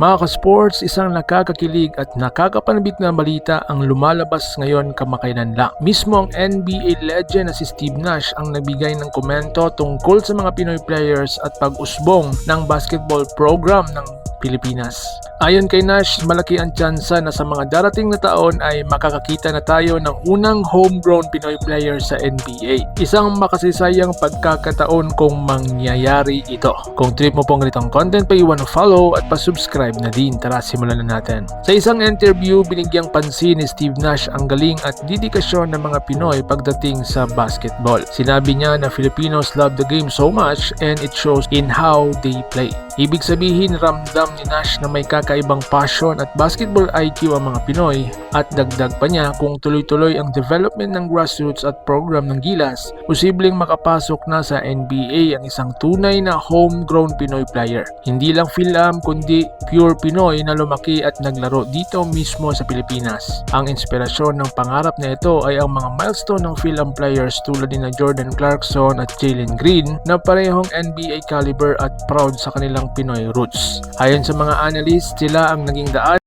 Mga ka-sports, isang nakakakilig at nakakapanabik na balita ang lumalabas ngayon kamakailan lang. Mismo ang NBA legend na si Steve Nash ang nagbigay ng komento tungkol sa mga Pinoy players at pag-usbong ng basketball program ng Pilipinas. Ayon kay Nash, malaki ang tsansa na sa mga darating na taon ay makakakita na tayo ng unang homegrown Pinoy player sa NBA. Isang makasisayang pagkakataon kung mangyayari ito. Kung trip mo pong ganitong content, pa-iwan follow at pa-subscribe na din. Tara, simulan na natin. Sa isang interview, binigyang pansin ni Steve Nash ang galing at dedikasyon ng mga Pinoy pagdating sa basketball. Sinabi niya na Filipinos love the game so much and it shows in how they play. Ibig sabihin, ramdam ni Nash na may kakaibang passion at basketball IQ ang mga Pinoy at dagdag pa niya kung tuloy-tuloy ang development ng grassroots at program ng Gilas, posibleng makapasok na sa NBA ang isang tunay na homegrown Pinoy player. Hindi lang Philam kundi pure Pinoy na lumaki at naglaro dito mismo sa Pilipinas. Ang inspirasyon ng pangarap na ito ay ang mga milestone ng Philam players tulad ni na Jordan Clarkson at Jalen Green na parehong NBA caliber at proud sa kanilang Pinoy roots. Ayon sa mga analyst, sila ang naging daan